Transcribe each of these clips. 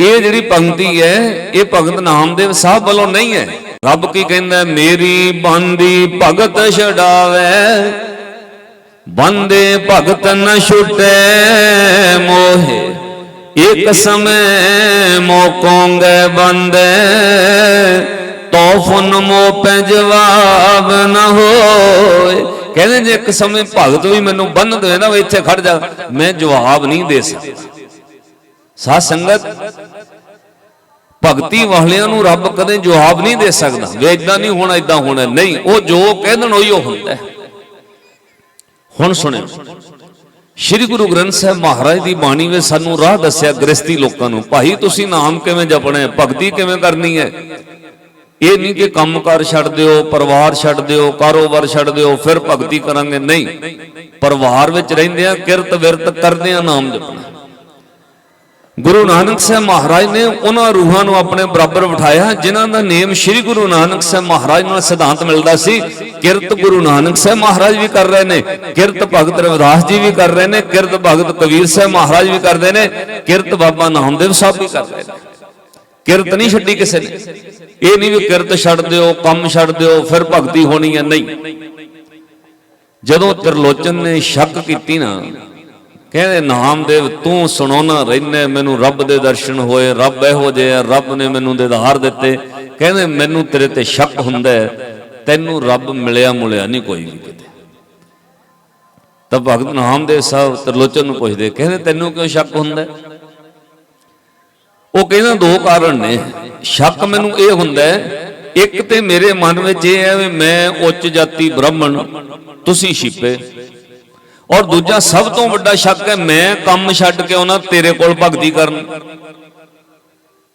ਇਹ ਜਿਹੜੀ ਪੰਕਤੀ ਹੈ, ਇਹ ਭਗਤ ਨਾਮਦੇਵ ਸਾਹਿਬ ਵੱਲੋਂ ਨਹੀਂ ਹੈ। ਰੱਬ ਕੀ ਕਹਿੰਦਾ, ਮੇਰੀ ਬੰਦੀ ਭਗਤ ਛਡਾਵੇ, ਬੰਦੇ ਭਗਤ ਨ ਛੁਟੇ ਮੋਹੇ। ਇੱਕ ਸਮੇ ਮੋਕੋਂਗੇ ਬੰਦੇ ਤੋਫਨ ਮੋ ਪੈ ਜਵਾਬ ਨ ਹੋਏ। ਕਹਿੰਦੇ, ਜੇ ਇੱਕ ਸਮੇਂ ਭਗਤ ਵੀ ਮੈਨੂੰ ਬੰਨ ਦੇ ਨਾ ਵੀ ਇੱਥੇ ਖੜ ਜਾ। ਮੈਂ ਜਵਾਬ ਨਹੀਂ ਦੇ ਸਕਦਾ। ਸਾਧ ਸੰਗਤ ਭਗਤੀ ਵਾਲਿਆਂ ਨੂੰ ਰੱਬ ਕਦੇ ਜਵਾਬ ਨਹੀਂ ਦੇ ਸਕਦਾ। ਵੇ ਇਦਾਂ ਨਹੀਂ ਹੋਣਾ ਇਦਾਂ ਹੋਣਾ। ਨਹੀਂ, ਉਹ ਜੋ ਕਹਿ ਦੇਣ ਉਹੀ ਉਹ ਹੁੰਦਾ ਹੁਣ ਸੁਣਿਓ। ਸ੍ਰੀ ਗੁਰੂ ਗ੍ਰੰਥ ਸਾਹਿਬ ਮਹਾਰਾਜ ਦੀ ਬਾਣੀ ਵਿੱਚ ਸਾਨੂੰ ਰਾਹ ਦੱਸਿਆ ਗ੍ਰਸਤੀ ਲੋਕਾਂ ਨੂੰ, ਭਾਈ, ਤੁਸੀਂ ਨਾਮ ਕਿਵੇਂ ਜਪਣਾ ਹੈ? ਭਗਤੀ ਕਿਵੇਂ ਕਰਨੀ ਹੈ? ਇਹ ਨਹੀਂ ਕਿ ਕੰਮਕਾਰ ਛੱਡ ਦਿਓ, ਪਰਿਵਾਰ ਛੱਡ ਦਿਓ, ਕਾਰੋਬਾਰ ਛੱਡ ਦਿਓ, ਫਿਰ ਭਗਤੀ ਕਰਾਂਗੇ। ਨਹੀਂ। ਪਰਿਵਾਰ ਵਿੱਚ ਰਹਿੰਦੇ ਆ ਕਿਰਤ ਵਿਰਤ ਕਰਦੇ ਆ ਨਾਮ ਜਪਣਾ। ਗੁਰੂ ਨਾਨਕ ਸਾਹਿਬ ਮਹਾਰਾਜ ਨੇ ਉਹਨਾਂ ਰੂਹਾਂ ਨੂੰ ਆਪਣੇ ਬਰਾਬਰ ਬਿਠਾਇਆ, ਜਿਨ੍ਹਾਂ ਦਾ ਨੇਮ ਸ੍ਰੀ ਗੁਰੂ ਨਾਨਕ ਸਾਹਿਬ ਮਹਾਰਾਜ ਨਾਲ ਸਿਧਾਂਤ ਮਿਲਦਾ ਸੀ। ਕਿਰਤ ਗੁਰੂ ਨਾਨਕ ਸਾਹਿਬ ਮਹਾਰਾਜ ਵੀ ਕਰ ਰਹੇ ਨੇ, ਕਿਰਤ ਭਗਤ ਰਵਿਦਾਸ ਜੀ ਵੀ ਕਰ ਰਹੇ ਨੇ, ਕਿਰਤ ਭਗਤ ਕਬੀਰ ਸਾਹਿਬ ਮਹਾਰਾਜ ਵੀ ਕਰਦੇ ਨੇ, ਕਿਰਤ ਬਾਬਾ ਨਾਮਦੇਵ ਸਾਹਿਬ ਵੀ ਕਰਦੇ ਨੇ। ਕਿਰਤ ਨਹੀਂ ਛੱਡੀ ਕਿਸੇ ਨੇ। ਇਹ ਨਹੀਂ ਵੀ ਕਿਰਤ ਛੱਡ ਦਿਓ, ਕੰਮ ਛੱਡ ਦਿਓ, ਫਿਰ ਭਗਤੀ ਹੋਣੀ ਹੈ, ਨਹੀਂ। ਜਦੋਂ ਤਿਰਲੋਚਨ ਨੇ ਸ਼ੱਕ ਕੀਤੀ ਨਾ ਕਹਿੰਦੇ, ਨਾਮਦੇਵ, ਤੂੰ ਸੁਣਾਉਣਾ ਰਹਿਨੇ ਮੈਨੂੰ ਰੱਬ ਦੇ ਦਰਸ਼ਨ ਹੋਏ, ਰੱਬ ਇਹੋ ਜਿਹਾ ਰੱਬ ਨੇ ਮੈਨੂੰ ਦੇਦਾਰ ਦਿੱਤੇ। ਕਹਿੰਦੇ, ਮੈਨੂੰ ਤੇਰੇ ਤੇ ਸ਼ੱਕ ਹੁੰਦਾ ਤੈਨੂੰ ਰੱਬ ਮਿਲਿਆ ਮੁਲਿਆ ਨਹੀਂ ਕੋਈ ਵੀ ਕਿਤੇ। ਤਾਂ ਭਗਤ ਨਾਮਦੇਵ ਸਾਹਿਬ ਤਰਲੋਚਨ ਨੂੰ ਪੁੱਛਦੇ, ਕਹਿੰਦੇ, ਤੈਨੂੰ ਕਿਉਂ ਸ਼ੱਕ ਹੁੰਦਾ ਉਹ ਕਹਿੰਦਾ, ਦੋ ਕਾਰਨ ਨੇ। ਸ਼ੱਕ ਮੈਨੂੰ ਇਹ ਹੁੰਦਾ ਇੱਕ ਤੇ ਮੇਰੇ ਮਨ ਵਿੱਚ ਇਹ ਹੈ ਵੀ ਮੈਂ ਉੱਚ ਜਾਤੀ ਬ੍ਰਾਹਮਣ, ਤੁਸੀਂ ਛਿਪੇ। ਔਰ ਦੂਜਾ ਸਭ ਤੋਂ ਵੱਡਾ ਸ਼ੱਕ ਹੈ, ਮੈਂ ਕੰਮ ਛੱਡ ਕੇ ਆਉਣਾ ਤੇਰੇ ਕੋਲ ਭਗਤੀ ਕਰਨ।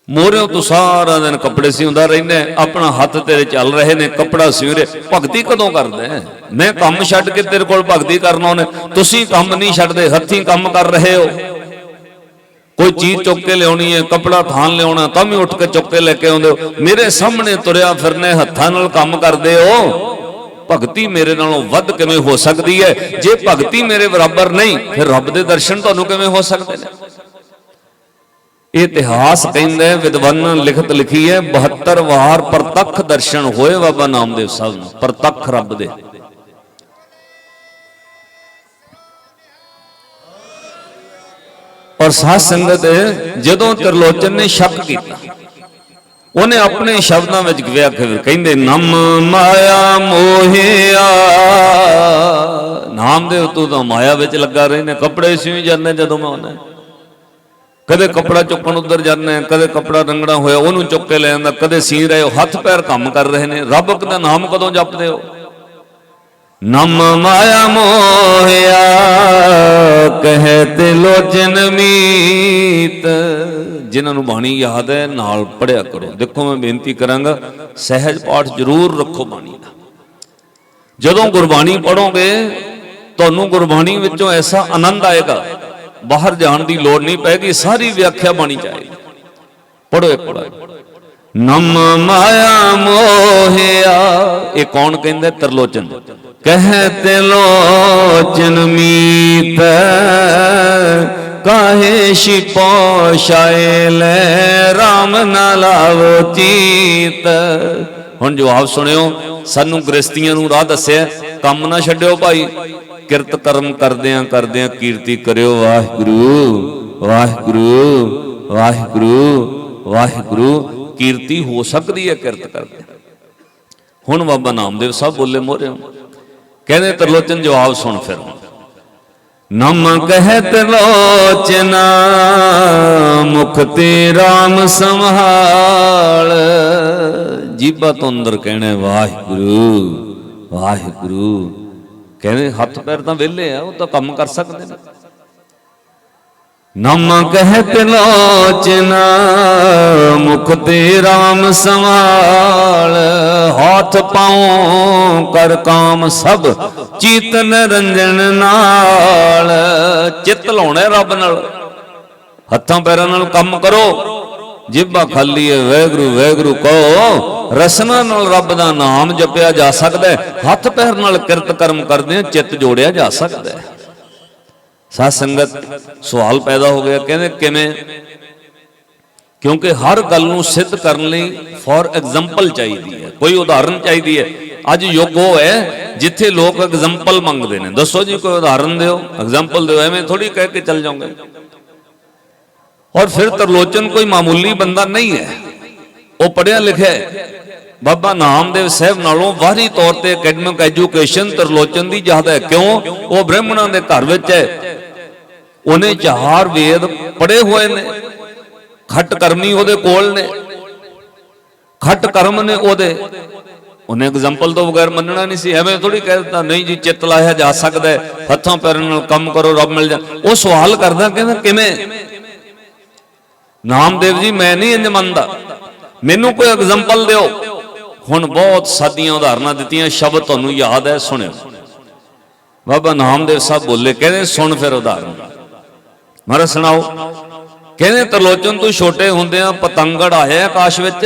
ਮੋਰਿਓ ਤੂੰ ਸਾਰਾ ਦਿਨ ਕੱਪੜੇ ਸਿਉਂਦਾ ਰਹਿੰਦਾ ਆਪਣਾ ਹੱਥ ਤੇਰੇ ਚੱਲ ਰਹੇ ਨੇ, ਕੱਪੜਾ ਸਿਉ ਭਗਤੀ ਕਦੋਂ ਕਰਦਾ ਮੈਂ ਕੰਮ ਛੱਡ ਕੇ ਤੇਰੇ ਕੋਲ ਭਗਤੀ ਕਰਨਾ ਉਹਨੇ ਤੁਸੀਂ ਕੰਮ ਨਹੀਂ ਛੱਡਦੇ, ਹੱਥੀਂ ਕੰਮ ਕਰ ਰਹੇ ਹੋ। ਕੋਈ ਚੀਜ਼ ਚੁੱਕ ਕੇ ਲਿਆਉਣੀ ਹੈ, ਕਪੜਾ ਥਾਨ ਲਿਆਉਣਾ, ਤਾਂ ਵੀ ਉੱਠ ਕੇ ਚੁੱਕ ਕੇ ਲੈ ਕੇ ਆਉਂਦੇ ਹੋ। ਮੇਰੇ ਸਾਹਮਣੇ ਤੁਰਿਆ ਫਿਰਨੇ ਹੱਥਾਂ ਨਾਲ ਕੰਮ ਕਰਦੇ ਹੋ। ਭਗਤੀ ਮੇਰੇ ਨਾਲੋਂ ਵੱਧ ਕਿਵੇਂ ਹੋ ਸਕਦੀ ਹੈ? ਜੇ ਭਗਤੀ ਮੇਰੇ ਬਰਾਬਰ ਨਹੀਂ, ਫਿਰ ਰੱਬ ਦੇ ਦਰਸ਼ਨ ਤੁਹਾਨੂੰ ਕਿਵੇਂ ਹੋ ਸਕਦੇ ਨੇ? ਇਹ ਇਤਿਹਾਸ ਕਹਿੰਦਾ ਹੈ, ਵਿਦਵਾਨਾਂ ਲਿਖਤ ਲਿਖੀ ਹੈ 72 ਵਾਰ ਪ੍ਰਤੱਖ ਦਰਸ਼ਨ ਹੋਏ ਬਾਬਾ ਨਾਮਦੇਵ ਸਾਹਿਬ ਨੂੰ, ਪ੍ਰਤੱਖ ਰੱਬ ਦੇ। ਔਰ ਸਾਧ ਸੰਗਤ ਜਦੋਂ ਤਰਲੋਚਨ ਨੇ ਸ਼ੱਕ ਕੀਤਾ ਉਹਨੇ ਆਪਣੇ ਸ਼ਬਦਾਂ ਵਿੱਚ ਵਿਆਖਿਆ ਫਿਰ ਕਹਿੰਦੇ, ਨਮ ਮਾਇਆ ਮੋਹਿਆ। ਨਾਮ ਦੇ ਉਤੋਂ ਤਾਂ ਮਾਇਆ ਵਿੱਚ ਲੱਗਾ ਰਹੇ ਨੇ ਕੱਪੜੇ ਸਿਉਂ ਜਾਂਦੇ ਜਦੋਂ ਮੈਂ ਆਉਂਦਾ। ਕਦੇ ਕੱਪੜਾ ਚੁੱਕਣ ਉੱਧਰ ਜਾਂਦੇ ਕਦੇ ਕੱਪੜਾ ਰੰਗਣਾ ਹੋਇਆ, ਉਹਨੂੰ ਚੁੱਕ ਕੇ ਲੈ ਆਂਦਾ ਕਦੇ ਸੀ ਰਹੇ ਹੋ ਹੱਥ ਪੈਰ ਕੰਮ ਕਰ ਰਹੇ ਨੇ। ਰੱਬ ਦਾ ਨਾਮ ਕਦੋਂ ਜਪਦੇ ਹੋ? ਨਮ ਮਾਇਆ ਮੋਹਿਆ, ਕਹਤੇ ਲੋਚਨ ਮੀਤ। ਜਿਨ੍ਹਾਂ ਨੂੰ ਬਾਣੀ ਯਾਦ ਹੈ, ਨਾਲ ਪੜਿਆ ਕਰੋ। ਦੇਖੋ ਮੈਂ ਬੇਨਤੀ ਕਰਾਂਗਾ, ਸਹਿਜ ਪਾਠ ਜ਼ਰੂਰ ਰੱਖੋ ਬਾਣੀ ਦਾ। ਜਦੋਂ ਗੁਰਬਾਣੀ ਪੜੋਗੇ ਤੁਹਾਨੂੰ ਗੁਰਬਾਣੀ ਵਿੱਚੋਂ ਐਸਾ ਆਨੰਦ ਆਏਗਾ, ਬਾਹਰ ਜਾਣ ਦੀ ਲੋੜ ਨਹੀਂ ਪੈਗੀ, ਸਾਰੀ ਵਿਆਖਿਆ ਬਾਣੀ ਚਾਹੀਦੀ ਪੜੋ ਇੱਕ ਪੜੋ ਨਮ ਮਾਇਆ ਮੋਹਿਆ। ਇਹ ਕੌਣ ਕਹਿੰਦਾ? ਤਰਲੋਚਨ। ਕਹਤੇ ਲੋਚਨ ਮੀਤ, ਕਾਹੇ ਸ਼ਿਪੋ ਸ਼ਾਇ ਲੈ RAM ਨਾ ਲਾਵੋ ਚੀਤ। ਹੁਣ ਜਵਾਬ ਸੁਣਿਓ, ਸਾਨੂੰ ਗ੍ਰਸਤੀਆਂ ਨੂੰ ਰਾਹ ਦੱਸਿਆ, ਕੰਮ ਨਾ ਛੱਡਿਓ ਭਾਈ। ਕਿਰਤ ਕਰਮ ਕਰਦਿਆਂ ਕਰਦਿਆਂ ਕੀਰਤੀ ਕਰਿਓ ਵਾਹਿਗੁਰੂ ਵਾਹਿਗੁਰੂ ਵਾਹਿਗੁਰੂ ਵਾਹਿਗੁਰੂ। ਕੀਰਤੀ ਹੋ ਸਕਦੀ ਹੈ ਕਿਰਤ ਕਰਦੇ ਹੁਣ ਬਾਬਾ ਨਾਮਦੇਵ ਸਾਹਿਬ ਬੋਲੇ ਮੋਰੇ ਕਹਿੰਦੇ ਤਰਲੋਚਨ ਜਵਾਬ ਸੁਣ ਫਿਰ। ਨਮ ਕਹਿਤ ਲੋਚਨਾ, ਮੁਖ ਤੇ RAM ਸੰਭਾਲ। ਜੀਬਾ ਤੋਂ ਅੰਦਰ ਕਹਿਣਾ ਵਾਹਿਗੁਰੂ ਵਾਹਿਗੁਰੂ। ਕਹਿੰਦੇ ਹੱਥ ਪੈਰ ਤਾਂ ਵਿਹਲੇ ਆ, ਉਹ ਤਾਂ ਕੰਮ ਕਰ ਸਕਦੇ ਨੇ। ਨਮ ਕਹਿਤ ਲੋਚਨਾ ਮੁਖ ਤੇ RAM ਸੰਭਾਲ, ਹੱਥ ਪਾਉ ਕਰ ਕਾਮ ਸਭ, ਚੀਤਨ ਰੰਜਨ ਨਾਲ। ਚਿੱਤ ਲਾਉਣਾ ਰੱਬ ਨਾਲ। ਹੱਥਾਂ ਪੈਰਾਂ ਨਾਲ ਕੰਮ ਕਰੋ। ਜਿੱਬਾ ਖਾਲੀ ਹੈ, ਵੈਗਰੂ ਵੈਗਰੂ ਕਹੋ। ਰਸਨਾ ਨਾਲ ਰੱਬ ਦਾ ਨਾਮ ਜਪਿਆ ਜਾ ਸਕਦਾ ਹੈ। ਹੱਥ ਪੈਰ ਨਾਲ ਕਿਰਤ ਕਰਮ ਕਰਦੇ ਚਿੱਤ ਜੋੜਿਆ ਜਾ ਸਕਦਾ ਹੈ। ਸਾਧ ਸੰਗਤ, ਸਵਾਲ ਪੈਦਾ ਹੋ ਗਿਆ, ਕਹਿੰਦੇ ਕਿਵੇਂ? ਕਿਉਂਕਿ ਹਰ ਗੱਲ ਨੂੰ ਸਿੱਧ ਕਰਨ ਲਈ ਫੋਰ ਐਗਜ਼ਾਮਪਲ ਚਾਹੀਦੀ ਹੈ, ਕੋਈ ਉਦਾਹਰਨ ਚਾਹੀਦੀ ਹੈ। ਅੱਜ ਯੁੱਗ ਉਹ ਹੈ, ਜਿੱਥੇ ਲੋਕ ਐਗਜ਼ਾਮਪਲ ਮੰਗਦੇ ਨੇ। ਦੱਸੋ ਜੀ, ਕੋਈ ਉਦਾਹਰਨ ਦਿਓ ਐਗਜ਼ਾਮਪਲ ਦਿਓ, ਐਵੇਂ ਥੋੜੀ ਕਹਿ ਕੇ ਚੱਲ ਜਾਓਗੇ। ਔਰ ਫਿਰ ਤਰਲੋਚਨ ਕੋਈ ਮਾਮੂਲੀ ਬੰਦਾ ਨਹੀਂ ਹੈ। ਉਹ ਪੜਿਆ ਲਿਖਿਆ ਬਾਬਾ ਨਾਮਦੇਵ ਸਾਹਿਬ ਨਾਲੋਂ ਵਾਹਰੀ ਤੌਰ ਤੇ ਅਕੈਡਮਿਕ ਐਜੂਕੇਸ਼ਨ ਤਰਲੋਚਨ ਦੀ ਜ਼ਿਆਦਾ ਹੈ। ਕਿਉਂ? ਉਹ ਬ੍ਰਾਹਮਣਾਂ ਦੇ ਘਰ ਵਿੱਚ ਹੈ। ਉਹਨੇ ਚਾਰ ਵੇਦ ਪੜੇ ਹੋਏ ਨੇ, ਖੱਟ ਕਰਮੀ ਉਹਦੇ ਕੋਲ ਨੇ, ਖੱਟ ਕਰਮ ਨੇ ਉਹਦੇ। ਉਹਨੇ ਐਗਜ਼ਾਮਪਲ ਤੋਂ ਬਗੈਰ ਮੰਨਣਾ ਨਹੀਂ ਸੀ, ਐਵੇਂ ਥੋੜੀ ਕਹਿ ਦਿੱਤਾ, ਨਹੀਂ ਜੀ, ਚਿੱਤ ਲਾਇਆ ਜਾ ਸਕਦਾ ਹੈ, ਹੱਥਾਂ ਪੈਰਾਂ ਨਾਲ ਕੰਮ ਕਰੋ, ਰੱਬ ਮਿਲ ਜਾ। ਉਹ ਸਵਾਲ ਕਰਦਾ ਕਹਿੰਦਾ, ਕਿਵੇਂ? ਨਾਮਦੇਵ ਜੀ, ਮੈਂ ਨਹੀਂ ਇੰਜ ਮੰਨਦਾ। ਮੈਨੂੰ ਕੋਈ ਐਗਜ਼ਾਮਪਲ ਦਿਓ। ਹੁਣ ਬਹੁਤ ਸਾਦੀਆਂ ਉਦਾਹਰਨਾਂ ਦਿੱਤੀਆਂ, ਸ਼ਬਦ ਤੁਹਾਨੂੰ ਯਾਦ ਹੈ, ਸੁਣਿਓ। ਬਾਬਾ ਨਾਮਦੇਵ ਸਾਹਿਬ ਬੋਲੇ, ਕਹਿੰਦੇ, ਸੁਣ ਫਿਰ ਉਦਾਹਰਨ। ਮਹਾਰਾਜ ਸੁਣਾਓ ਕਹਿੰਦੇ ਤਰਲੋਚਨ ਤੂੰ ਛੋਟੇ ਹੁੰਦਿਆਂ ਪਤੰਗੜ ਆਇਆ ਆਕਾਸ਼ ਵਿੱਚ?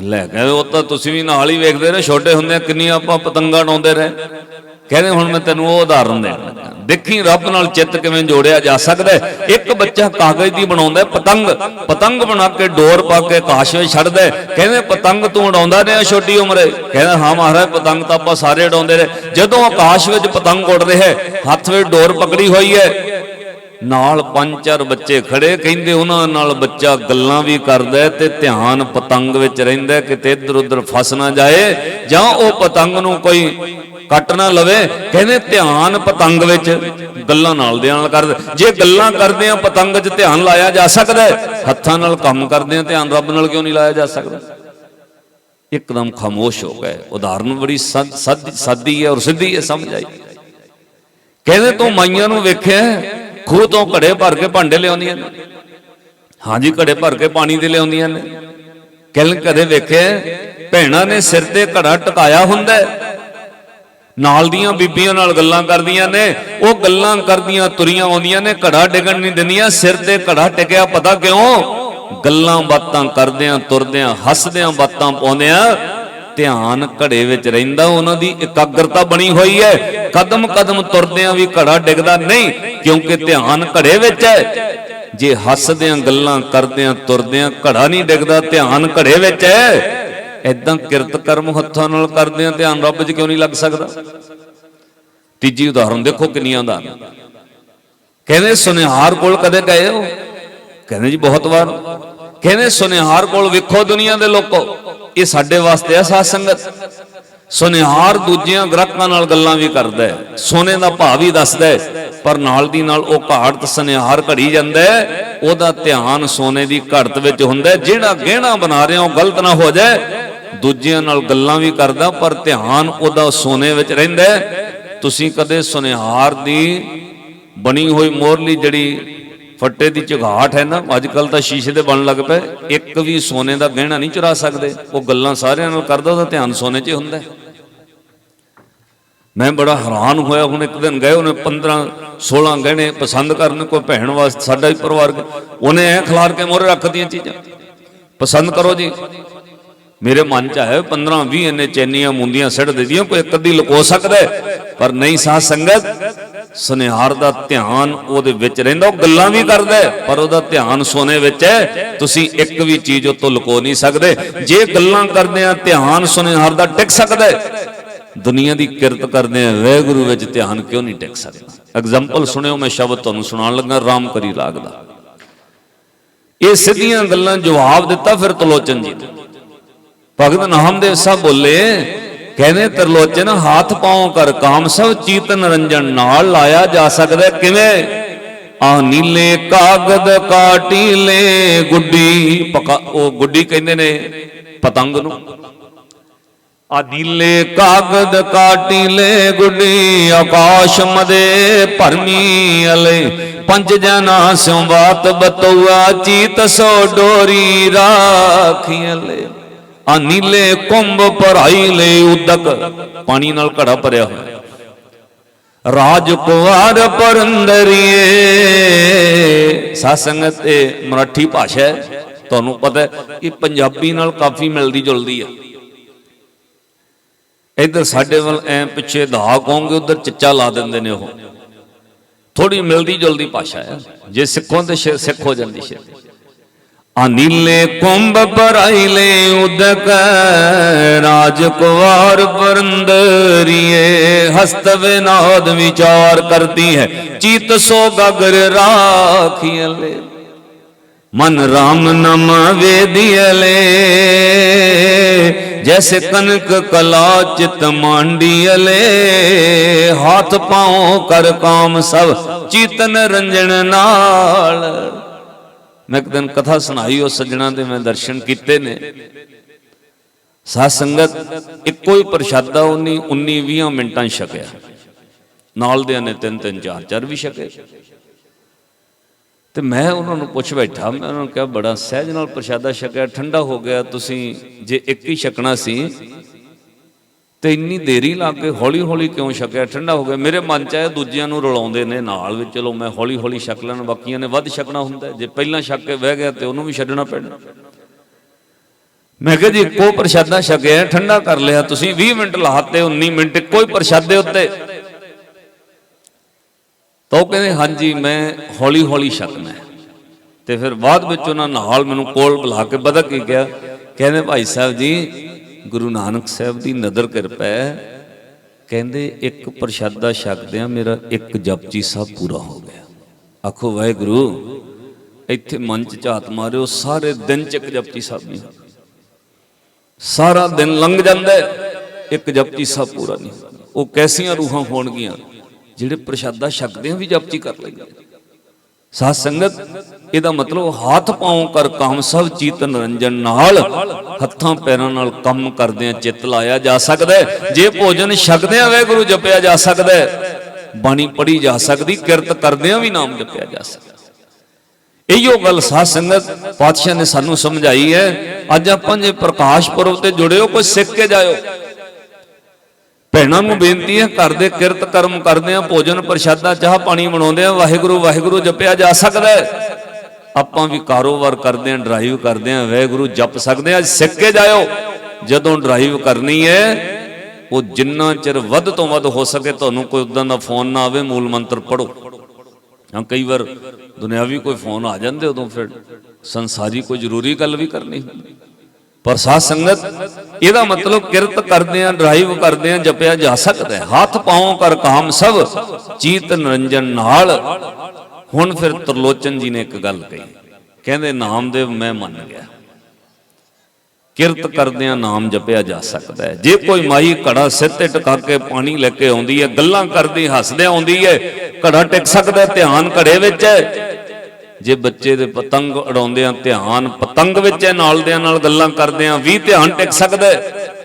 ਲੈ ਕਹਿੰਦੇ ਉਹ ਤਾਂ ਤੁਸੀਂ ਵੀ ਨਾਲ ਹੀ ਵੇਖਦੇ ਰਹੇ ਛੋਟੇ ਹੁੰਦਿਆਂ ਕਿੰਨੀਆਂ ਆਪਾਂ ਪਤੰਗਾਂ ਉਡਾਉਂਦੇ ਰਹੇ। ਕਹਿੰਦੇ ਹੁਣ ਮੈਂ ਤੈਨੂੰ ਉਹ ਉਦਾਹਰਨ ਦੇਣਾ। ਦੇਖੀ ਰੱਬ ਨਾਲ ਚਿੱਤ ਕਿਵੇਂ ਜੋੜਿਆ ਜਾ ਸਕਦਾ ਇੱਕ ਬੱਚਾ ਕਾਗਜ਼ ਦੀ ਬਣਾਉਂਦਾ ਪਤੰਗ ਪਤੰਗ ਬਣਾ ਕੇ ਡੋਰ ਪਾ ਕੇ ਆਕਾਸ਼ ਵਿੱਚ ਛੱਡਦਾ ਕਹਿੰਦੇ ਪਤੰਗ ਤੂੰ ਉਡਾਉਂਦਾ ਰਿਹਾ ਛੋਟੀ ਉਮਰੇ। ਕਹਿੰਦਾ ਹਾਂ ਮਹਾਰਾਜ ਪਤੰਗ ਤਾਂ ਆਪਾਂ ਸਾਰੇ ਉਡਾਉਂਦੇ ਰਹੇ। ਜਦੋਂ ਆਕਾਸ਼ ਵਿੱਚ ਪਤੰਗ ਉੱਡ ਰਿਹਾ ਹੈ, ਹੱਥ ਵਿੱਚ ਡੋਰ ਪਕੜੀ ਹੋਈ ਹੈ ਨਾਲ ਪੰਜ ਚਾਰ ਬੱਚੇ ਖੜੇ, ਕਹਿੰਦੇ ਉਹਨਾਂ ਨਾਲ ਬੱਚਾ ਗੱਲਾਂ ਵੀ ਕਰਦਾ ਤੇ ਧਿਆਨ ਪਤੰਗ ਵਿੱਚ ਰਹਿੰਦਾ ਕਿਤੇ ਇੱਧਰ ਉੱਧਰ ਫਸ ਨਾ ਜਾਏ ਜਾਂ ਉਹ ਪਤੰਗ ਨੂੰ ਕੋਈ ਕੱਟ ਨਾ ਲਵੇ, ਕਹਿੰਦੇ ਧਿਆਨ ਪਤੰਗ ਵਿੱਚ ਗੱਲਾਂ ਨਾਲ ਦੇ ਨਾਲ ਕਰਦੇ। ਜੇ ਗੱਲਾਂ ਕਰਦੇ ਆ, ਪਤੰਗ 'ਚ ਧਿਆਨ ਲਾਇਆ ਜਾ ਸਕਦਾ ਹੱਥਾਂ ਨਾਲ ਕੰਮ ਕਰਦੇ ਆ, ਧਿਆਨ ਰੱਬ ਨਾਲ ਕਿਉਂ ਨਹੀਂ ਲਾਇਆ ਜਾ ਸਕਦਾ? ਇੱਕਦਮ ਖਾਮੋਸ਼ ਹੋ ਗਏ। ਉਦਾਹਰਨ ਬੜੀ ਸਦ- ਸਾਦੀ ਹੈ ਔਰ ਸਿੱਧੀ ਹੈ, ਸਮਝ ਆਈ। ਕਹਿੰਦੇ ਤੂੰ ਮਾਈਆਂ ਨੂੰ ਵੇਖਿਆ ਖੂਹ ਤੋਂ ਘੜੇ ਭਰ ਕੇ ਭਾਂਡੇ ਲਿਆਉਂਦੀਆਂ ਨੇ। ਹਾਂਜੀ, ਘੜੇ ਭਰ ਕੇ ਪਾਣੀ ਦੇ ਲਿਆਉਂਦੀਆਂ ਨੇ। ਕਹਿੰਦੇ ਕਦੇ ਵੇਖਿਆ ਭੈਣਾਂ ਨੇ ਸਿਰ ਤੇ ਘੜਾ ਟਕਾਇਆ ਹੁੰਦਾ ਨਾਲ ਦੀਆਂ ਬੀਬੀਆਂ ਨਾਲ ਗੱਲਾਂ ਕਰਦੀਆਂ ਨੇ, ਉਹ ਗੱਲਾਂ ਕਰਦੀਆਂ ਤੁਰੀਆਂ ਆਉਂਦੀਆਂ ਨੇ, ਘੜਾ ਡਿੱਗਣ ਨਹੀਂ ਦਿੰਦੀਆਂ, ਸਿਰ ਤੇ ਘੜਾ ਟਿਕਿਆ ਪਤਾ ਕਿਉਂ? ਗੱਲਾਂ ਬਾਤਾਂ ਕਰਦਿਆਂ, ਤੁਰਦਿਆਂ, ਹੱਸਦਿਆਂ ਬਾਤਾਂ ਪਾਉਂਦਿਆਂ ਧਿਆਨ ਘੜੇ ਵਿੱਚ ਰਹਿੰਦਾ, ਉਹਨਾਂ ਦੀ ਇਕਾਗਰਤਾ ਬਣੀ ਹੋਈ ਹੈ। ਕਦਮ ਕਦਮ ਤੁਰਦਿਆਂ ਵੀ ਘੜਾ ਡਿੱਗਦਾ ਨਹੀਂ, ਕਿਉਂਕਿ ਧਿਆਨ ਘੜੇ ਵਿੱਚ ਹੈ। ਜੇ ਹੱਸਦਿਆਂ, ਗੱਲਾਂ ਕਰਦਿਆਂ, ਤੁਰਦਿਆਂ ਘੜਾ ਨਹੀਂ ਡਿੱਗਦਾ, ਧਿਆਨ ਘੜੇ ਵਿੱਚ ਹੈ। ਐਦਾਂ ਕਿਰਤ ਕਰਮ ਹੱਥਾਂ ਨਾਲ ਕਰਦਿਆਂ, ਧਿਆਨ ਰੱਬ 'ਚ ਕਿਉਂ ਨਹੀਂ ਲੱਗ ਸਕਦਾ? ਤੀਜੀ ਉਦਾਹਰਨ ਦੇਖੋ ਕਿੰਨੀਆਂ ਦਾ। ਕਹਿੰਦੇ, ਸੁਨਿਹਾਰ ਕੋਲ ਕਦੇ ਗਏ ਹੋ? ਕਹਿੰਦੇ ਜੀ, ਬਹੁਤ ਵਾਰ। ਕਹਿੰਦੇ, ਸੁਨਿਹਾਰ ਕੋਲ ਵੇਖੋ ਦੁਨੀਆ ਦੇ ਲੋਕੋ। ਇਹ ਸਾਡੇ ਵਾਸਤੇ ਆ ਸਾਧ ਸੰਗਤ। ਸੁਨਿਹਾਰ ਦੂਜਿਆਂ ਗ੍ਰਾਹਕਾਂ ਨਾਲ ਗੱਲਾਂ ਵੀ ਕਰਦਾ ਹੈ। ਸੋਨੇ ਦਾ ਭਾਅ ਵੀ ਦੱਸਦਾ ਹੈ, ਪਰ ਨਾਲ ਦੀ ਨਾਲ ਉਹ ਘਾਟ ਸੁਨਿਹਾਰ ਘੜੀ ਜਾਂਦਾ ਹੈ। ਉਹਦਾ ਧਿਆਨ ਸੋਨੇ ਦੀ ਘੜਤ ਵਿੱਚ ਹੁੰਦਾ ਹੈ। ਜਿਹੜਾ ਗਹਿਣਾ ਬਣਾ ਰਿਹਾ, ਉਹ ਗਲਤ ਨਾ ਹੋ ਜਾਏ। ਦੂਜਿਆਂ ਨਾਲ ਗੱਲਾਂ ਵੀ ਕਰਦਾ, ਪਰ ਧਿਆਨ ਉਹਦਾ ਸੋਨੇ ਵਿੱਚ ਰਹਿੰਦਾ ਹੈ। ਤੁਸੀਂ ਕਦੇ ਸੁਨਿਹਾਰ ਦੀ ਬਣੀ ਹੋਈ ਮੋਰਲੀ ਜਿਹੜੀ ਫੱਟੇ ਦੀ ਝਗਾਟ ਹੈ ਨਾ ਅੱਜ ਕੱਲ ਤਾਂ ਸ਼ੀਸ਼ੇ ਦੇ ਬਣ ਲੱਗ ਪਏ। ਇੱਕ ਵੀ ਸੋਨੇ ਦਾ ਗਹਿਣਾ ਨਹੀਂ ਚੁਰਾ ਸਕਦੇ। ਉਹ ਗੱਲਾਂ ਸਾਰਿਆਂ ਨਾਲ ਕਰਦਾ ਉਹਦਾ ਧਿਆਨ ਸੋਨੇ 'ਚ ਹੀ ਹੁੰਦਾ ਮੈਂ ਬੜਾ ਹੈਰਾਨ ਹੋਇਆ, ਹੁਣ ਇੱਕ ਦਿਨ ਗਏ ਉਹਨੇ 15 16 ਗਹਿਣੇ ਪਸੰਦ ਕਰਨ, ਕੋਈ ਭੈਣ ਵਾਸਤੇ ਸਾਡਾ ਹੀ ਪਰਿਵਾਰ ਉਹਨੇ ਐ ਖਲਾਰ ਕੇ ਮੋਰੇ ਰੱਖਦੀਆਂ ਚੀਜ਼ਾਂ। ਪਸੰਦ ਕਰੋ ਜੀ। ਮੇਰੇ ਮਨ ਚ ਆਇਆ 15 20 ਇੰਨੇ ਚੈਨੀਆਂ ਮੁੰਦੀਆਂ ਸਿੱਟ ਦਿੱਤੀਆਂ ਕੋਈ ਇੱਕ ਅੱਧੀ ਲੁਕੋ ਸਕਦਾ ਪਰ ਨਹੀਂ ਸਾਧ ਸੰਗਤ। ਸੁਨਿਹਾਰ ਦਾ ਧਿਆਨ ਉਹਦੇ ਵਿੱਚ ਰਹਿੰਦਾ, ਉਹ ਗੱਲਾਂ ਵੀ ਕਰਦਾ ਪਰ ਉਹਦਾ ਧਿਆਨ ਸੋਨੇ ਵਿੱਚ ਹੈ। ਤੁਸੀਂ ਇੱਕ ਵੀ ਚੀਜ਼ ਉਹ ਤੋਂ ਲੁਕੋ ਨਹੀਂ ਸਕਦੇ। ਜੇ ਗੱਲਾਂ ਕਰਦੇ ਆ, ਧਿਆਨ ਸੁਨਿਹਾਰ ਦਾ ਟਿਕ ਸਕਦਾ ਹੈ। ਦੁਨੀਆ ਦੀ ਕਿਰਤ ਕਰਦੇ ਆ, ਵੈਗੁਰੂ ਵਿੱਚ ਧਿਆਨ ਕਿਉਂ ਨਹੀਂ ਟਿਕ ਸਕਦਾ? ਐਗਜ਼ਾਮਪਲ ਸੁਣਿਓ, ਮੈਂ ਸ਼ਬਦ ਤੁਹਾਨੂੰ ਸੁਣਾਉਣ ਲੱਗਾ, ਰਾਮ ਕਰੀ ਰਾਗ ਦਾ। ਇਹ ਸਿੱਧੀਆਂ ਗੱਲਾਂ ਜਵਾਬ ਦਿੱਤਾ, ਫਿਰ ਤਲੋਚਨ ਜੀ ਭਗਤ ਨਾਮਦੇਵ ਸਾਹਿਬ ਬੋਲੇ ਕਹਿੰਦੇ ਤਰਲੋਚਨ ਹੱਥ ਪਾਉ ਕਰ ਕਾਮ ਸਭ ਚੀਤ ਨਰੰਜਨ ਨਾਲ ਲਾਇਆ ਜਾ ਸਕਦਾ ਕਿਵੇਂ? ਆ ਨੀਲੇ ਕਾਗਦ ਕਾਟੀ ਗੁੱਡੀ ਉਹ ਗੁੱਡੀ ਕਹਿੰਦੇ ਨੇ ਪਤੰਗ ਨੂੰ। ਆ ਨੀਲੇ ਕਾਗਦ ਕਾਟੀਲੇ ਗੁੱਡੀ ਆਕਾਸ਼ ਮਦੇ ਭਰਮੀ ਅਲੇ। ਪੰਜ ਜਨਾ ਸਿਉ ਬਾਤ ਬਤਉਆ ਚੀਤ ਸੋ ਡੋਰੀ ਰਾਖੀ ਅਲੇ। ਆ ਨੀਲੇ ਕੁੰਭ ਭਰਾਈ ਲੈ ਉਦਕ। ਪਾਣੀ ਨਾਲ ਘੜਾ ਭਰਿਆ ਹੋਇਆ। ਰਾਜ ਕੁਵਾਰ ਪਰੰਦਰੀਏ ਸਾਸੰਗਤ ਇਹ ਮਰਾਠੀ ਭਾਸ਼ਾ ਹੈ। ਤੁਹਾਨੂੰ ਪਤਾ ਹੈ ਇਹ ਪੰਜਾਬੀ ਨਾਲ ਕਾਫੀ ਮਿਲਦੀ ਜੁਲਦੀ ਹੈ। ਇੱਧਰ ਸਾਡੇ ਵੱਲ ਐ ਪਿੱਛੇ ਦਾ ਕਹੋਗੇ ਉਧਰ ਚੱਚਾ ਲਾ ਦਿੰਦੇ ਨੇ ਉਹ। ਥੋੜੀ ਮਿਲਦੀ ਜੁਲਦੀ ਭਾਸ਼ਾ ਹੈ। ਜੇ ਸਿੱਖੋਂ ਤੇ ਸ਼ੇ- ਸਿੱਖ ਹੋ ਜਾਂਦੀ ਸ਼ੇ ਅਨੀਲੇ ਕੁੰਭ ਪਰਾਈਲੇ ਉਦਕ ਰਾਜਕੁਮਾਰ ਪਰੰਦਰੀਏ ਹਸਤ ਵਿਨਾਦ ਵਿਚਾਰ ਕਰਤੀ ਹੈ ਚਿਤ ਸੋ ਗਗਰ ਰਾਖੀਲੇ ਮਨ ਰਾਮ ਨਮ ਵੇਦੀਲੇ ਜੈਸੇ ਕਨਕ ਕਲਾ ਚਿਤ ਮਾਂਡੀਲੇ ਹੱਥ ਪਾਉ ਕਰ ਕਾਮ ਸਭ ਚੀਤਨ ਰੰਜਨ ਨਾਲ ਮੈਂ ਇੱਕ ਦਿਨ ਕਥਾ ਸੁਣਾਈ, ਉਹ ਸੱਜਣਾ ਦੇ ਮੈਂ ਦਰਸ਼ਨ ਕੀਤੇ ਨੇ। ਸਾਧ ਸੰਗਤ ਇੱਕੋ ਹੀ ਪ੍ਰਸ਼ਾਦਾ ਉਨੀ 19 20 ਮਿੰਟਾਂ ਛਕਿਆ। ਨਾਲ ਦੇ ਨੇ ਤਿੰਨ ਤਿੰਨ, ਚਾਰ ਚਾਰ ਵੀ ਛਕੇ। ਤੇ ਮੈਂ ਉਹਨਾਂ ਨੂੰ ਪੁੱਛ ਬੈਠਾ, ਮੈਂ ਉਹਨਾਂ ਨੂੰ ਕਿਹਾ, ਬੜਾ ਸਹਿਜ ਨਾਲ ਪ੍ਰਸ਼ਾਦਾ ਛਕਿਆ, ਠੰਡਾ ਹੋ ਗਿਆ, ਤੁਸੀਂ ਜੇ ਇੱਕ ਹੀ ਛਕਣਾ ਸੀ ਤੇ ਇੰਨੀ ਦੇਰੀ ਲਾ ਕੇ ਹੌਲੀ ਹੌਲੀ ਕਿਉਂ ਛਕਿਆ? ਠੰਡਾ ਹੋ ਗਿਆ। ਮੇਰੇ ਮਨ ਚ ਆਇਆ ਦੂਜਿਆਂ ਨੂੰ ਰਲਾਉਂਦੇ ਨੇ ਨਾਲ ਵੀ, ਚਲੋ ਮੈਂ ਹੌਲੀ ਹੌਲੀ ਛਕ ਲੈਣ, ਬਾਕੀਆਂ ਨੇ ਵੱਧ ਛਕਣਾ ਹੁੰਦਾ ਜੇ ਪਹਿਲਾਂ ਛਕ ਕੇ ਬਹਿ ਗਿਆ ਤੇ ਉਹਨੂੰ ਵੀ ਛੱਡਣਾ ਪੈਣਾ। ਮੈਂ ਕਿਹਾ ਜੀ, ਇੱਕੋ ਪ੍ਰਸ਼ਾਦਾ ਛਕਿਆ, ਠੰਡਾ ਕਰ ਲਿਆ। ਤੁਸੀਂ 20 ਮਿੰਟ ਲਾਤੇ 19 ਮਿੰਟ, ਇੱਕੋ ਹੀ ਪ੍ਰਸ਼ਾਦੇ ਉੱਤੇ। ਤਾਂ ਉਹ ਕਹਿੰਦੇ, ਹਾਂਜੀ, ਮੈਂ ਹੌਲੀ ਹੌਲੀ ਛਕਣਾ ਤੇ ਫਿਰ ਬਾਅਦ ਵਿੱਚ ਉਹਨਾਂ ਨਾਲ ਮੈਨੂੰ ਕੋਲ ਬੁਲਾ ਕੇ ਪਤਾ ਕੀ ਕਿਹਾ? ਕਹਿੰਦੇ, ਭਾਈ ਸਾਹਿਬ ਜੀ ਗੁਰੂ ਨਾਨਕ ਸਾਹਿਬ ਦੀ ਨਦਰ ਕਿਰਪਾ ਹੈ। ਕਹਿੰਦੇ ਇੱਕ ਪ੍ਰਸ਼ਾਦਾ ਛਕਦਿਆਂ ਮੇਰਾ ਇੱਕ ਜਪਜੀ ਸਾਹਿਬ ਪੂਰਾ ਹੋ ਗਿਆ। ਆਖੋ ਵਾਹਿਗੁਰੂ ਇੱਥੇ ਮਨ ਚ ਝਾਤ ਮਾਰਿਓ ਸਾਰੇ ਦਿਨ ਚ ਇੱਕ ਜਪਜੀ ਸਾਹਿਬ ਨਹੀਂ ਹੁੰਦਾ। ਸਾਰਾ ਦਿਨ ਲੰਘ ਜਾਂਦਾ ਹੈ, ਇੱਕ ਜਪਜੀ ਸਾਹਿਬ ਪੂਰਾ ਨਹੀਂ ਉਹ ਕੈਸੀਆਂ ਰੂਹਾਂ ਹੋਣਗੀਆਂ ਜਿਹੜੇ ਪ੍ਰਸ਼ਾਦਾ ਛਕਦੇ ਆ ਵੀ ਜਪਜੀ ਕਰ ਲੈਂਦੇ ਸਾਧ ਸੰਗਤ, ਇਹਦਾ ਮਤਲਬ ਹੱਥ ਪਾਉ ਕਰ ਕਾਮ, ਸਭ ਚੀਤ ਨਿਰੰਜਨ ਨਾਲ, ਹੱਥਾਂ ਪੈਰਾਂ ਨਾਲ ਕੰਮ ਕਰਦਿਆਂ ਚਿੱਤ ਲਾਇਆ ਜਾ ਸਕਦਾ ਜੇ ਭੋਜਨ ਛਕਦਿਆਂ ਵਾਹਿਗੁਰੂ ਜਪਿਆ ਜਾ ਸਕਦਾ ਬਾਣੀ ਪੜ੍ਹੀ ਜਾ ਸਕਦੀ, ਕਿਰਤ ਕਰਦਿਆਂ ਵੀ ਨਾਮ ਜਪਿਆ ਜਾ ਸਕਦਾ ਇਹੀਓ ਗੱਲ ਸਾਧ ਸੰਗਤ, ਪਾਤਸ਼ਾਹ ਨੇ ਸਾਨੂੰ ਸਮਝਾਈ ਹੈ। ਅੱਜ ਆਪਾਂ ਜੇ ਪ੍ਰਕਾਸ਼ ਪੁਰਬ ਤੇ ਜੁੜਿਓ ਕੋਈ ਸਿੱਖ ਕੇ ਜਾਇਓ ਭੈਣਾਂ ਨੂੰ ਬੇਨਤੀ ਹੈ, ਘਰ ਦੇ ਕਿਰਤ ਕਰਮ ਕਰਦੇ ਆ ਭੋਜਨ ਪ੍ਰਸ਼ਾਦਾ, ਚਾਹ ਪਾਣੀ ਬਣਾਉਂਦੇ ਆ ਵਾਹਿਗੁਰੂ ਵਾਹਿਗੁਰੂ ਜਪਿਆ ਜਾ ਸਕਦਾ ਹੈ। ਆਪਾਂ ਵੀ ਕਾਰੋਬਾਰ ਕਰਦੇ ਆ ਡਰਾਈਵ ਕਰਦੇ ਆ ਵਾਹਿਗੁਰੂ ਜਪ ਸਕਦੇ ਆ ਸਿੱਕੇ ਜਾਇਓ। ਜਦੋਂ ਡਰਾਈਵ ਕਰਨੀ ਹੈ, ਉਹ ਜਿੰਨਾ ਚਿਰ ਵੱਧ ਤੋਂ ਵੱਧ ਹੋ ਸਕੇ, ਤੁਹਾਨੂੰ ਕੋਈ ਉਦਾਂ ਦਾ ਫੋਨ ਨਾ ਆਵੇ, ਮੂਲ ਮੰਤਰ ਪੜੋ ਹਾਂ, ਕਈ ਵਾਰ ਦੁਨਿਆਵੀ ਕੋਈ ਫੋਨ ਆ ਜਾਂਦੇ, ਉਦੋਂ ਫਿਰ ਸੰਸਾਰੀ ਕੋਈ ਜ਼ਰੂਰੀ ਗੱਲ ਵੀ ਕਰਨੀ ਹੁੰਦੀ। ਪਰ ਸਾਧ ਸੰਗਤ, ਇਹਦਾ ਮਤਲਬ ਕਿਰਤ ਕਰਦੇ ਆ, ਡਰਾਈਵ ਕਰਦੇ ਆ, ਜਪਿਆ ਜਾ ਸਕਦਾ ਹੈ। ਹੱਥ ਪਾਉ ਕਰ ਕਾਮ ਸਭ, ਚੀਤ ਨਿਰੰਜਨ ਨਾਲ। ਹੁਣ ਫਿਰ ਤਰਲੋਚਨ ਜੀ ਨੇ ਇੱਕ ਗੱਲ ਕਹੀ। ਕਹਿੰਦੇ, ਨਾਮਦੇਵ ਮੈਂ ਮੰਨ ਗਿਆ। ਕਿਰਤ ਕਰਦਿਆਂ ਨਾਮ ਜਪਿਆ ਜਾ ਸਕਦਾ ਹੈ। ਜੇ ਕੋਈ ਮਾਈ ਘੜਾ ਸਿਰ ਤੇ ਟਿਕਾ ਕੇ ਪਾਣੀ ਲੈ ਕੇ ਆਉਂਦੀ ਹੈ, ਗੱਲਾਂ ਕਰਦੀ, ਹੱਸਦੇ ਆਉਂਦੀ ਹੈ, ਘੜਾ ਟਿਕ ਸਕਦਾ ਧਿਆਨ ਘੜੇ ਵਿੱਚ ਹੈ ਜੇ ਬੱਚੇ ਦੇ ਪਤੰਗ ਉਡਾਉਂਦੇ ਆ, ਧਿਆਨ ਪਤੰਗ ਵਿੱਚ ਹੈ, ਨਾਲ ਦਿਆਂ ਨਾਲ ਗੱਲਾਂ ਕਰਦੇ ਆ, ਵੀ ਧਿਆਨ ਟਿਕ ਸਕਦਾ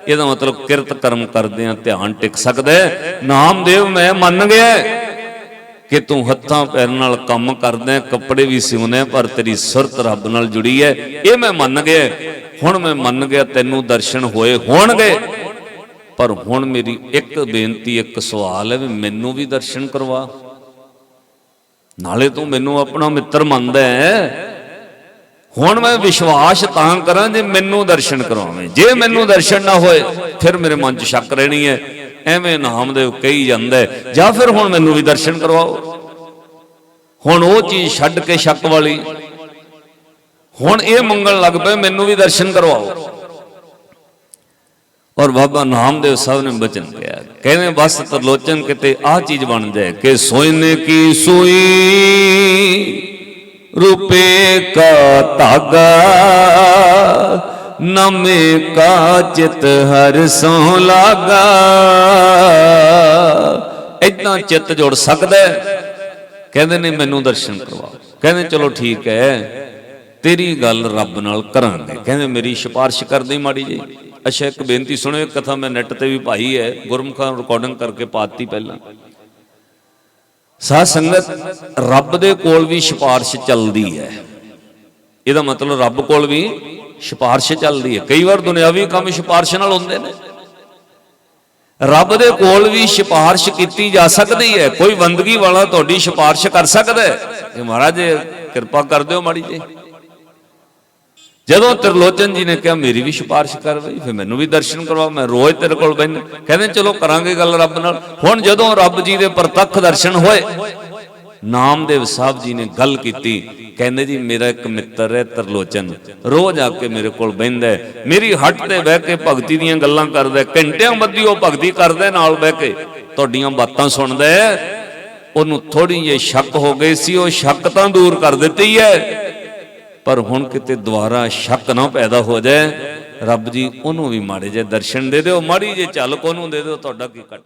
ਇਹਦਾ ਮਤਲਬ ਕਿਰਤ ਕਰਮ ਕਰਦੇ ਆ, ਧਿਆਨ ਟਿਕ ਸਕਦਾ ਨਾਮਦੇਵ ਮੈਂ ਮੰਨ ਗਿਆ ਕਿ ਤੂੰ ਹੱਥਾਂ ਪੈਰ ਨਾਲ ਕੰਮ ਕਰਦਾ ਕੱਪੜੇ ਵੀ ਸਿਉਂਦਾ ਪਰ ਤੇਰੀ ਸੁਰਤ ਰੱਬ ਨਾਲ ਜੁੜੀ ਹੈ। ਇਹ ਮੈਂ ਮੰਨ ਗਿਆ ਹੁਣ ਮੈਂ ਮੰਨ ਗਿਆ, ਤੈਨੂੰ ਦਰਸ਼ਨ ਹੋਏ ਹੋਣਗੇ। ਪਰ ਹੁਣ ਮੇਰੀ ਇੱਕ ਬੇਨਤੀ, ਇੱਕ ਸਵਾਲ ਹੈ ਵੀ ਮੈਨੂੰ ਵੀ ਦਰਸ਼ਨ ਕਰਵਾ। ਨਾਲੇ ਤੂੰ ਮੈਨੂੰ ਆਪਣਾ ਮਿੱਤਰ ਮੰਨਦਾ ਹੈ। ਹੁਣ ਮੈਂ ਵਿਸ਼ਵਾਸ ਤਾਂ ਕਰਾਂ ਜੇ ਮੈਨੂੰ ਦਰਸ਼ਨ ਕਰਵਾਵੇਂ ਜੇ ਮੈਨੂੰ ਦਰਸ਼ਨ ਨਾ ਹੋਏ, ਫਿਰ ਮੇਰੇ ਮਨ 'ਚ ਸ਼ੱਕ ਰਹਿਣੀ ਹੈ। ਐਵੇਂ ਨਾਮਦੇਵ ਕਹੀ ਜਾਂਦਾ ਜਾਂ ਫਿਰ ਹੁਣ ਮੈਨੂੰ ਵੀ ਦਰਸ਼ਨ ਕਰਵਾਓ। ਹੁਣ ਉਹ ਚੀਜ਼ ਛੱਡ ਕੇ ਸ਼ੱਕ ਵਾਲੀ। ਹੁਣ ਇਹ ਮੰਗਣ ਲੱਗ ਪਏ, ਮੈਨੂੰ ਵੀ ਦਰਸ਼ਨ ਕਰਵਾਓ। ਔਰ ਬਾਬਾ ਨਾਮਦੇਵ ਸਾਹਿਬ ਨੇ ਬਚਨ ਕਿਹਾ ਕਹਿੰਦੇ ਬਸ ਤਰਲੋਚਨ ਕਿਤੇ ਆਹ ਚੀਜ਼ ਬਣ ਜਾਏ ਕਿ ਸੋਇਨੇ ਕੀ ਸੂਈ, ਰੂਪੇ ਕਾ ਧਾਗਾ, ਨਮੇ ਕਾ ਚਿਤ ਹਰ ਸੋ ਲਾਗਾ। ਇਦਾਂ ਚਿੱਤ ਜੁੜ ਸਕਦਾ ਕਹਿੰਦੇ ਨੇ ਮੈਨੂੰ ਦਰਸ਼ਨ ਕਰਵਾ ਕਹਿੰਦੇ ਚਲੋ ਠੀਕ ਹੈ, ਤੇਰੀ ਗੱਲ ਰੱਬ ਨਾਲ ਕਰਾਂਗੇ। ਕਹਿੰਦੇ ਮੇਰੀ ਸਿਫਾਰਿਸ਼ ਕਰਦੇ ਮਾੜੀ ਜੀ ਅੱਛਾ, ਇੱਕ ਬੇਨਤੀ ਸੁਣੋ, ਇੱਕ ਕਥਾ ਮੈਂ ਨੈਟ ਤੇ ਵੀ ਪਾਈ ਹੈ। ਗੁਰਮੁਖਾਂ ਰਿਕਾਰਡਿੰਗ ਕਰਕੇ ਪਾਤੀ ਪਹਿਲਾਂ। ਸਾਧ ਸੰਗਤ, ਰੱਬ ਦੇ ਕੋਲ ਵੀ ਸਿਫਾਰਿਸ਼ ਚੱਲਦੀ ਹੈ। ਇਹਦਾ ਮਤਲਬ ਰੱਬ ਕੋਲ ਵੀ ਸਿਫਾਰਿਸ਼ ਚੱਲਦੀ ਹੈ। ਕਈ ਵਾਰ ਦੁਨਿਆਵੀ ਕੰਮ ਸਿਫਾਰਿਸ਼ ਨਾਲ ਹੁੰਦੇ ਨੇ। ਰੱਬ ਦੇ ਕੋਲ ਵੀ ਸਿਫਾਰਿਸ਼ ਕੀਤੀ ਜਾ ਸਕਦੀ ਹੈ। ਕੋਈ ਬੰਦਗੀ ਵਾਲਾ ਤੁਹਾਡੀ ਸਿਫਾਰਿਸ਼ ਕਰ ਸਕਦਾ ਹੈ। ਕਿ ਮਹਾਰਾਜ, ਕਿਰਪਾ ਕਰ ਦਿਓ ਮਾੜੀ ਜੀ ਜਦੋਂ ਤਿਰਲੋਚਨ ਜੀ ਨੇ ਕਿਹਾ, ਮੇਰੀ ਵੀ ਸਿਫਾਰਿਸ਼ ਕਰ ਬਈ, ਫਿਰ ਮੈਨੂੰ ਵੀ ਦਰਸ਼ਨ ਕਰਵਾ ਮੈਂ ਰੋਜ਼ ਤੇਰੇ ਕੋਲ ਬੈਠ। ਕਹਿੰਦੇ, ਚਲੋ ਕਰਾਂਗੇ ਗੱਲ ਰੱਬ ਨਾਲ। ਹੁਣ ਜਦੋਂ ਰੱਬ ਜੀ ਦੇ ਪ੍ਰਤੱਖ ਦਰਸ਼ਨ ਹੋਏ ਨਾਮਦੇਵ ਸਾਹਿਬ ਜੀ ਨੇ ਗੱਲ ਕੀਤੀ। ਕਹਿੰਦੇ, ਜੀ, ਮੇਰਾ ਇੱਕ ਮਿੱਤਰ ਹੈ ਤਰਲੋਚਨ। ਰੋਜ਼ ਆ ਕੇ ਮੇਰੇ ਕੋਲ ਬਹਿੰਦਾ ਮੇਰੀ ਹੱਟ ਤੇ ਬਹਿ ਕੇ ਭਗਤੀ ਦੀਆਂ ਗੱਲਾਂ ਕਰਦਾ ਘੰਟਿਆਂ ਬੱਧੀ ਉਹ ਭਗਤੀ ਕਰਦਾ ਨਾਲ ਬਹਿ ਕੇ। ਤੁਹਾਡੀਆਂ ਬਾਤਾਂ ਸੁਣਦਾ ਉਹਨੂੰ ਥੋੜੀ ਜਿਹੀ ਸ਼ੱਕ ਹੋ ਗਈ ਸੀ। ਉਹ ਸ਼ੱਕ ਤਾਂ ਦੂਰ ਕਰ ਦਿੱਤੀ ਹੈ। ਪਰ ਹੁਣ ਕਿਤੇ ਦੁਬਾਰਾ ਸ਼ੱਕ ਨਾ ਪੈਦਾ ਹੋ ਜਾਏ, ਰੱਬ ਜੀ ਉਹਨੂੰ ਵੀ ਮਾੜੇ ਜੇ ਦਰਸ਼ਨ ਦੇ ਦਿਓ, ਮਾੜੀ ਜੇ ਝਲਕ ਉਹਨੂੰ ਦੇ ਦਿਓ, ਤੁਹਾਡਾ ਕੀ ਕੱਟ